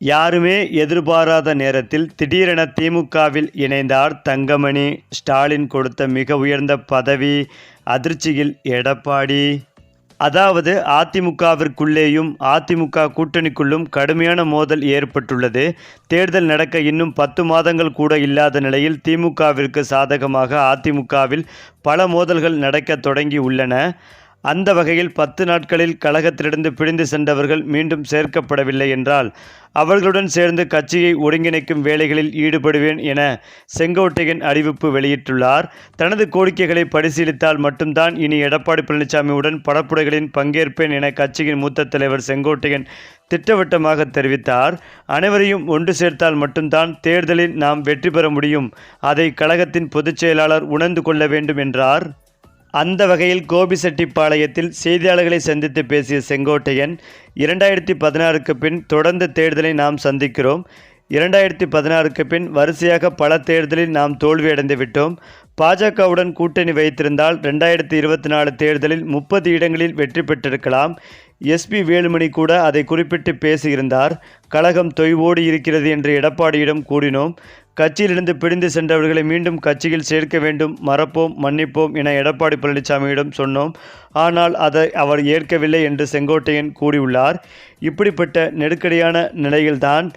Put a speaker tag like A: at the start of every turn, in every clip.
A: யாருமே எதிர்பாராத நேரத்தில் திடீரென திமுகவில் இணைந்தார் தங்கமணி. ஸ்டாலின் கொடுத்த மிக உயர்ந்த பதவி அதிர்ச்சியில் எடப்பாடி. அதாவது அதிமுகவிற்குள்ளேயும் அதிமுக கூட்டணிக்குள்ளும் கடுமையான மோதல் ஏற்பட்டுள்ளது. தேர்தல் நடக்க இன்னும் பத்து மாதங்கள் கூட இல்லாத நிலையில் திமுகவிற்கு சாதகமாக அதிமுகவில் பல மோதல்கள் நடக்க தொடங்கி உள்ளன. அந்த வகையில் பத்து நாட்களில் கழகத்திலிருந்து பிரிந்து சென்றவர்கள் மீண்டும் சேர்க்கப்படவில்லை என்றால் அவர்களுடன் சேர்ந்து கட்சியை ஒருங்கிணைக்கும் வேலைகளில் ஈடுபடுவேன் என செங்கோட்டையன் அறிவிப்பு வெளியிட்டுள்ளார். தனது கோரிக்கைகளை பரிசீலித்தால் மட்டும்தான் இனி எடப்பாடி பழனிசாமியுடன் படப்புடைகளின் பங்கேற்பேன் என கட்சியின் மூத்த தலைவர் செங்கோட்டையன் திட்டவட்டமாக தெரிவித்தார். அனைவரையும் ஒன்று சேர்த்தால் மட்டும்தான் தேர்தலில் நாம் வெற்றி பெற முடியும். அதை கழகத்தின் பொதுச் செயலாளர் உணர்ந்து கொள்ள வேண்டும் என்றார். அந்த வகையில் கோபிசெட்டிப்பாளையத்தில் செய்தியாளர்களை சந்தித்து பேசிய செங்கோட்டையன் இரண்டாயிரத்தி பதினாறுக்கு பின் தொடர்ந்து தேர்தலை நாம் சந்திக்கிறோம். இரண்டாயிரத்தி பதினாறுக்கு பின் வரிசையாக பல தேர்தலில் நாம் தோல்வியடைந்து விட்டோம். பாஜகவுடன் கூட்டணி வைத்திருந்தால் ரெண்டாயிரத்தி இருபத்தி நாலு தேர்தலில் முப்பது இடங்களில் வெற்றி பெற்றிருக்கலாம். எஸ்பி வேலுமணி கூட அதை குறிப்பிட்டு பேசியிருந்தார். கழகம் தொய்வோடு இருக்கிறது என்று எடப்பாடியிடம் கூறினோம். கட்சியிலிருந்து பிரிந்து சென்றவர்களை மீண்டும் கட்சியில் சேர்க்க வேண்டும் மறப்போம் மன்னிப்போம் என எடப்பாடி பழனிசாமியிடம் சொன்னோம். ஆனால் அதை அவர் ஏற்கவில்லை என்று செங்கோட்டையன் கூறியுள்ளார். இப்படிப்பட்ட நெருக்கடியான நிலையில்தான்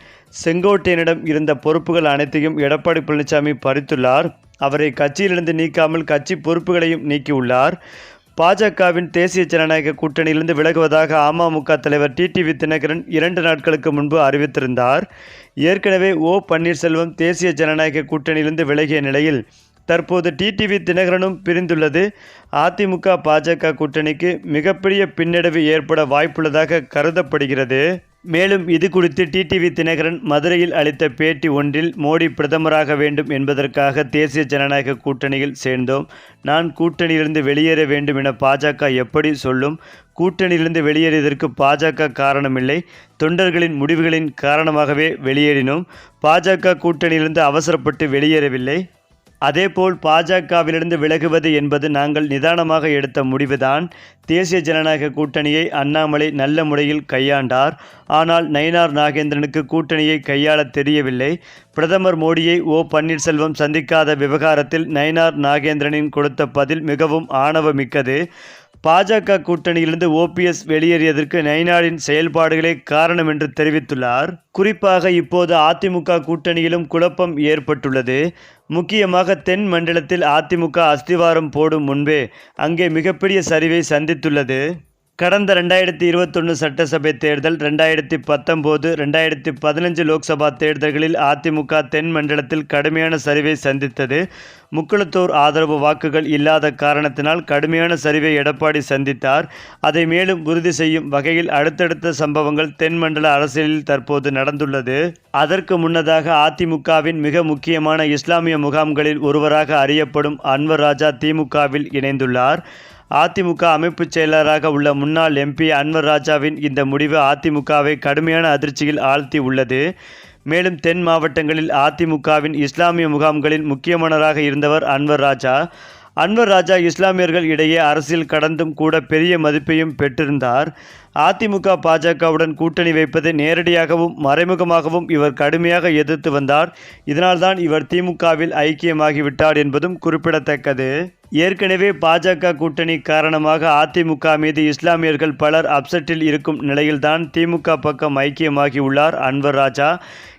A: செங்கோட்டையனிடம் இருந்த பொறுப்புகள் அனைத்தையும் எடப்பாடி பழனிசாமி பறித்துள்ளார். அவரை கட்சியிலிருந்து நீக்காமல் கட்சி பொறுப்புகளையும் நீக்கியுள்ளார். பாஜகவின் தேசிய ஜனநாயக கூட்டணியிலிருந்து விலகுவதாக அமமுக தலைவர் டிடிவி தினகரன் இரண்டு நாட்களுக்கு முன்பு அறிவித்திருந்தார். ஏற்கனவே ஓ பன்னீர்செல்வம் தேசிய ஜனநாயக கூட்டணியிலிருந்து விலகிய நிலையில் தற்போது டிடிவி தினகரனும் பிரிந்துள்ளது. அதிமுக பாஜக கூட்டணிக்கு மிகப்பெரிய பின்னடைவு ஏற்பட வாய்ப்புள்ளதாக கருதப்படுகிறது. மேலும் இது குறித்து டிடிவி தினகரன் மதுரையில் அளித்த பேட்டி ஒன்றில் மோடி பிரதமராக வேண்டும் என்பதற்காக தேசிய ஜனநாயக கூட்டணியில் சேர்ந்தோம். நான் கூட்டணியிலிருந்து வெளியேற வேண்டும் என பாஜக எப்படி சொல்லும்? கூட்டணியிலிருந்து வெளியேறியதற்கு பாஜக காரணமில்லை. தொண்டர்களின் முடிவுகளின் காரணமாகவே வெளியேறினோம். பாஜக கூட்டணியிலிருந்து அவசரப்பட்டு வெளியேறவில்லை. அதேபோல் பாஜகவிலிருந்து விலகுவது என்பது நாங்கள் நிதானமாக எடுத்த முடிவுதான். தேசிய ஜனநாயக கூட்டணியை அண்ணாமலை நல்ல முறையில் கையாண்டார். ஆனால் நயினார் நாகேந்திரனுக்கு கூட்டணியை கையாள தெரியவில்லை. பிரதமர் மோடியை ஓ பன்னீர்செல்வம் சந்திக்காத விவகாரத்தில் நயினார் நாகேந்திரனின் கொடுத்த பதில் மிகவும் ஆணவமிக்கது. பாஜக கூட்டணியிலிருந்து ஓபிஎஸ் வெளியேறியதற்கு நயினாரின் செயல்பாடுகளே காரணம் என்று தெரிவித்துள்ளார். குறிப்பாக இப்போது அதிமுக கூட்டணியிலும் குழப்பம் ஏற்பட்டுள்ளது. முக்கியமாக தென் மண்டலத்தில் அதிமுக அஸ்திவாரம் போடும் முன்பே அங்கே மிகப்பெரிய சரிவை சந்தித்துள்ளது. கடந்த ரெண்டாயிரத்தி இருபத்தொன்று சட்டசபை தேர்தல் ரெண்டாயிரத்தி பத்தொம்போது ரெண்டாயிரத்தி பதினஞ்சு லோக்சபா தேர்தல்களில் அதிமுக தென் மண்டலத்தில் கடுமையான சரிவை சந்தித்தது. முக்குளத்தூர் ஆதரவு வாக்குகள் இல்லாத காரணத்தினால் கடுமையான சரிவை எடப்பாடி சந்தித்தார். அதை மேலும் உறுதி செய்யும் வகையில் அடுத்தடுத்த சம்பவங்கள் தென் மண்டல அரசியலில் தற்போது நடந்துள்ளது. அதற்கு முன்னதாக அதிமுகவின் மிக முக்கியமான இஸ்லாமிய முகாம்களில் ஒருவராக அறியப்படும் அன்வர் ராஜா திமுகவில் இணைந்துள்ளார். அதிமுக அமைப்பு செயலராக உள்ள முன்னாள் எம்பி அன்வர் ராஜாவின் இந்த முடிவு அதிமுகவை கடுமையான அதிர்ச்சியில் ஆழ்த்தி உள்ளது மேலும் தென் மாவட்டங்களில் அதிமுகவின் இஸ்லாமிய முகாம்களில் முக்கியமானவராக இருந்தவர் அன்வர் ராஜா. அன்வர் ராஜா இஸ்லாமியர்கள் இடையே அரசியல் கடந்தும் கூட பெரிய மதிப்பையும் பெற்றிருந்தார். அதிமுக பாஜகவுடன் கூட்டணி வைப்பதை நேரடியாகவும் மறைமுகமாகவும் இவர் கடுமையாக எதிர்த்து வந்தார். இதனால்தான் இவர் திமுகவில் ஐக்கியமாகிவிட்டார் என்பதும் குறிப்பிடத்தக்கது. ஏற்கனவே பாஜக கூட்டணி காரணமாக அதிமுக மீது இஸ்லாமியர்கள் பலர் அப்செட்டில் இருக்கும் நிலையில்தான் திமுக பக்கம் ஐக்கியமாகி உள்ளார் அன்வர் ராஜா.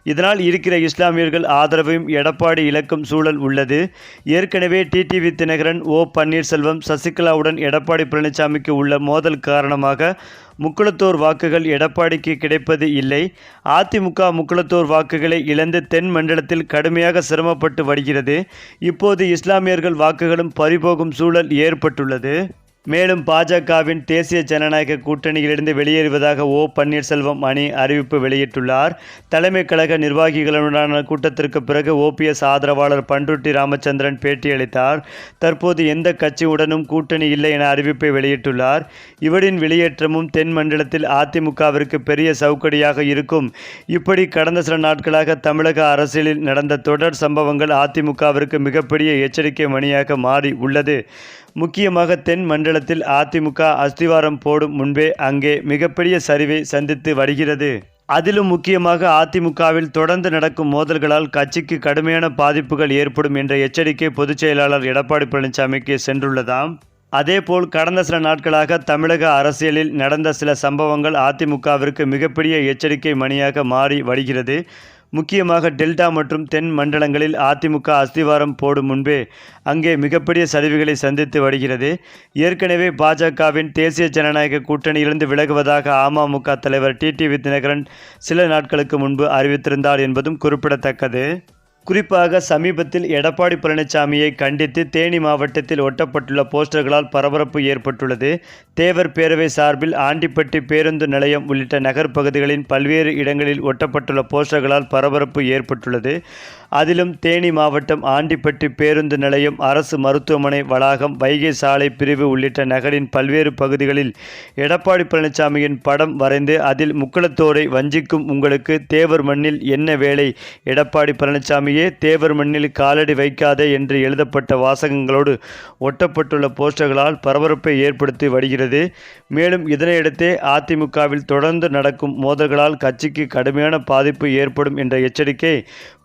A: இதனால் இருக்கிற இஸ்லாமியர்கள் ஆதரவையும் எடப்பாடி இழக்கும் சூழல் உள்ளது. ஏற்கனவே டிடிவி தினகரன் ஓ பன்னீர்செல்வம் சசிகலாவுடன் எடப்பாடி பழனிசாமிக்கு உள்ள மோதல் காரணமாக முக்குளத்தோர் வாக்குகள் எடப்பாடிக்கு கிடைப்பது இல்லை. அதிமுக முக்குளத்தோர் வாக்குகளை இழந்து தென் மண்டலத்தில் கடுமையாக சிரமப்பட்டு வருகிறது. இப்போது இஸ்லாமியர்கள் வாக்குகளும் பறிபோகும் சூழல் ஏற்பட்டுள்ளது. மேலும் பாஜகவின் தேசிய ஜனநாயக கூட்டணியிலிருந்து வெளியேறுவதாக ஓ பன்னீர்செல்வம் அணி அறிவிப்பு வெளியிட்டுள்ளார். தலைமை கழக நிர்வாகிகளுடனான கூட்டத்திற்கு பிறகு ஓபிஎஸ் ஆதரவாளர் பண்ருட்டி ராமச்சந்திரன் பேட்டியளித்தார். தற்போது எந்த கட்சியுடனும் கூட்டணி இல்லை என அறிவிப்பை வெளியிட்டுள்ளார். இவரின் வெளியேற்றமும் தென் மண்டலத்தில் அதிமுகவிற்கு பெரிய சவுக்கடியாக இருக்கும். இப்படி கடந்த சில நாட்களாக தமிழக அரசியலில் நடந்த தொடர் சம்பவங்கள் அதிமுகவிற்கு மிகப்பெரிய எச்சரிக்கை மணியாக மாறி உள்ளது. முக்கியமாக தென் மண்டலத்தில் அதிமுக அஸ்திவாரம் போடும் முன்பே அங்கே மிகப்பெரிய சரிவை சந்தித்து வருகிறது. அதிலும் முக்கியமாக அதிமுகவில் தொடர்ந்து நடக்கும் மோதல்களால் கட்சிக்கு கடுமையான பாதிப்புகள் ஏற்படும் என்ற எச்சரிக்கை பொதுச் செயலாளர் எடப்பாடி பழனிசாமிக்கு சென்றுள்ளதாம். அதேபோல் கடந்த சில நாட்களாக தமிழக அரசியலில் நடந்த சில சம்பவங்கள் அதிமுகவிற்கு மிகப்பெரிய எச்சரிக்கை மணியாக மாறி வருகிறது. முக்கியமாக டெல்டா மற்றும் தென் மண்டலங்களில் அதிமுக அஸ்திவாரம் போடும் முன்பே அங்கே மிகப்பெரிய சரிவுகளை சந்தித்து வருகிறது. ஏற்கனவே பாஜகவின் தேசிய ஜனநாயக கூட்டணியிலிருந்து விலகுவதாக அமமுக தலைவர் டிடிவி தினகரன் சில நாட்களுக்கு முன்பு அறிவித்திருந்தார் என்பதும் குறிப்பிடத்தக்கது. குறிப்பாக சமீபத்தில் எடப்பாடி பழனிசாமியை கண்டித்து தேனி மாவட்டத்தில் ஒட்டப்பட்டுள்ள போஸ்டர்களால் பரபரப்பு ஏற்பட்டுள்ளது. தேவர் பேரவை சார்பில் ஆண்டிப்பட்டி பேருந்து நிலையம் உள்ளிட்ட நகர் பகுதிகளின் பல்வேறு இடங்களில் ஒட்டப்பட்டுள்ள போஸ்டர்களால் பரபரப்பு ஏற்பட்டுள்ளது. அதிலும் தேனி மாவட்டம் ஆண்டிப்பட்டி பேருந்து நிலையம் அரசு மருத்துவமனை வளாகம் வைகை சாலை பிரிவு உள்ளிட்ட நகரின் பல்வேறு பகுதிகளில் எடப்பாடி பழனிசாமியின் படம் வரைந்து அதில் முக்குளத்தோரை வஞ்சிக்கும் உங்களுக்கு தேவர் மண்ணில் என்ன வேலை? எடப்பாடி பழனிசாமி சுவாமியே தேவர் மண்ணில் காலடி வைக்காதே என்று எழுதப்பட்ட வாசகங்களோடு ஒட்டப்பட்டுள்ள போஸ்டர்களால் பரபரப்பை ஏற்படுத்தி வருகிறது. மேலும் இதனையடுத்தே அதிமுகவில் தொடர்ந்து நடக்கும் மோதல்களால் கட்சிக்கு கடுமையான பாதிப்பு ஏற்படும் என்ற எச்சரிக்கை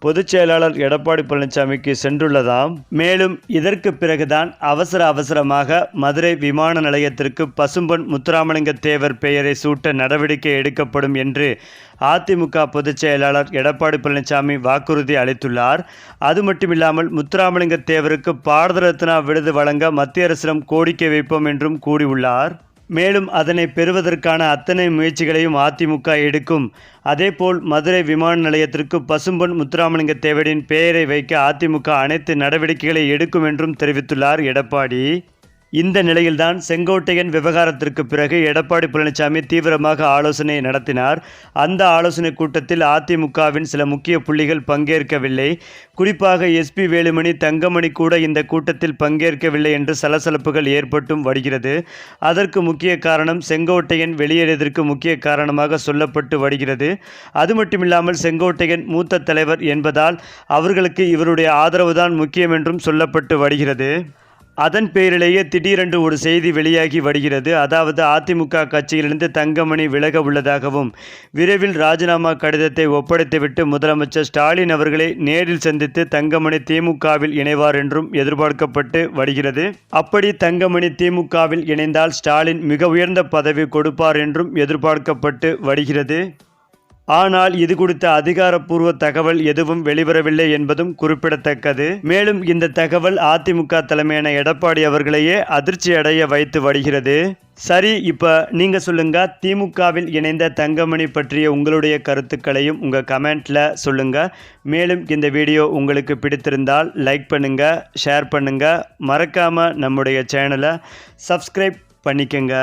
A: பொதுச் செயலாளர் எடப்பாடி பழனிசாமிக்கு சென்றுள்ளதாம். மேலும் இதற்கு பிறகுதான் அவசர அவசரமாக மதுரை விமான நிலையத்திற்கு பசும்பொன் முத்துராமலிங்க தேவர் பெயரை சூட்ட நடவடிக்கை எடுக்கப்படும் என்று அதிமுக பொதுச் செயலாளர் எடப்பாடி பழனிசாமி வாக்குறுதி அளித்துள்ளார். அது மட்டுமில்லாமல் முத்துராமலிங்க தேவருக்கு பாரத ரத்னா விருது வழங்க மத்திய அரசிடம் கோரிக்கை வைப்போம் என்றும் கூறியுள்ளார். மேலும் அதனை பெறுவதற்கான அத்தனை முயற்சிகளையும் அதிமுக எடுக்கும். அதேபோல் மதுரை விமான நிலையத்திற்கு பசும்பொன் முத்துராமலிங்க தேவரின் பெயரை வைக்க அதிமுக அனைத்து நடவடிக்கைகளை எடுக்கும் என்றும் தெரிவித்துள்ளார் எடப்பாடி. இந்த நிலையில்தான் செங்கோட்டையன் விவகாரத்திற்கு பிறகு எடப்பாடி பழனிசாமி தீவிரமாக ஆலோசனை நடத்தினார். அந்த ஆலோசனை கூட்டத்தில் அதிமுகவின் சில முக்கிய புள்ளிகள் பங்கேற்கவில்லை. குறிப்பாக எஸ்பி வேலுமணி தங்கமணி கூட இந்த கூட்டத்தில் பங்கேற்கவில்லை என்று சலசலப்புகள் ஏற்பட்டும் வருகிறது. அதற்கு முக்கிய காரணம் செங்கோட்டையன் வெளியேறியதற்கு முக்கிய காரணமாக சொல்லப்பட்டு வருகிறது. அது மட்டுமில்லாமல் செங்கோட்டையன் மூத்த தலைவர் என்பதால் அவர்களுக்கு இவருடைய ஆதரவுதான் முக்கியம் என்றும் சொல்லப்பட்டு வருகிறது. அதன் பேரிலேயே திடீரென்று ஒரு செய்தி வெளியாகி வருகிறது. அதாவது அதிமுக கட்சியிலிருந்து தங்கமணி விலக உள்ளதாகவும் விரைவில் ராஜினாமா கடிதத்தை ஒப்படைத்துவிட்டு முதலமைச்சர் ஸ்டாலின் அவர்களை நேரில் சந்தித்து தங்கமணி திமுகவில் இணைவார் என்றும் எதிர்பார்க்கப்பட்டு வருகிறது. அப்படி தங்கமணி திமுகவில் இணைந்தால் ஸ்டாலின் மிக உயர்ந்த பதவி கொடுப்பார் என்றும் எதிர்பார்க்கப்பட்டு வருகிறது. ஆனால் இது குறித்த அதிகாரப்பூர்வ தகவல் எதுவும் வெளிவரவில்லை என்பதும் குறிப்பிடத்தக்கது. மேலும் இந்த தகவல் அதிமுக தலைமையான எடப்பாடி அவர்களையே அதிர்ச்சி அடைய வைத்து வருகிறது. சரி இப்போ நீங்கள் சொல்லுங்க திமுகவில் இணைந்த தங்கமணி பற்றிய உங்களுடைய கருத்துக்களையும் உங்கள் கமெண்ட்டில் சொல்லுங்கள் மேலும் இந்த வீடியோ உங்களுக்கு பிடித்திருந்தால் லைக் பண்ணுங்கள் ஷேர் பண்ணுங்கள் மறக்காமல் நம்முடைய சேனலை சப்ஸ்கிரைப் பண்ணிக்கங்க.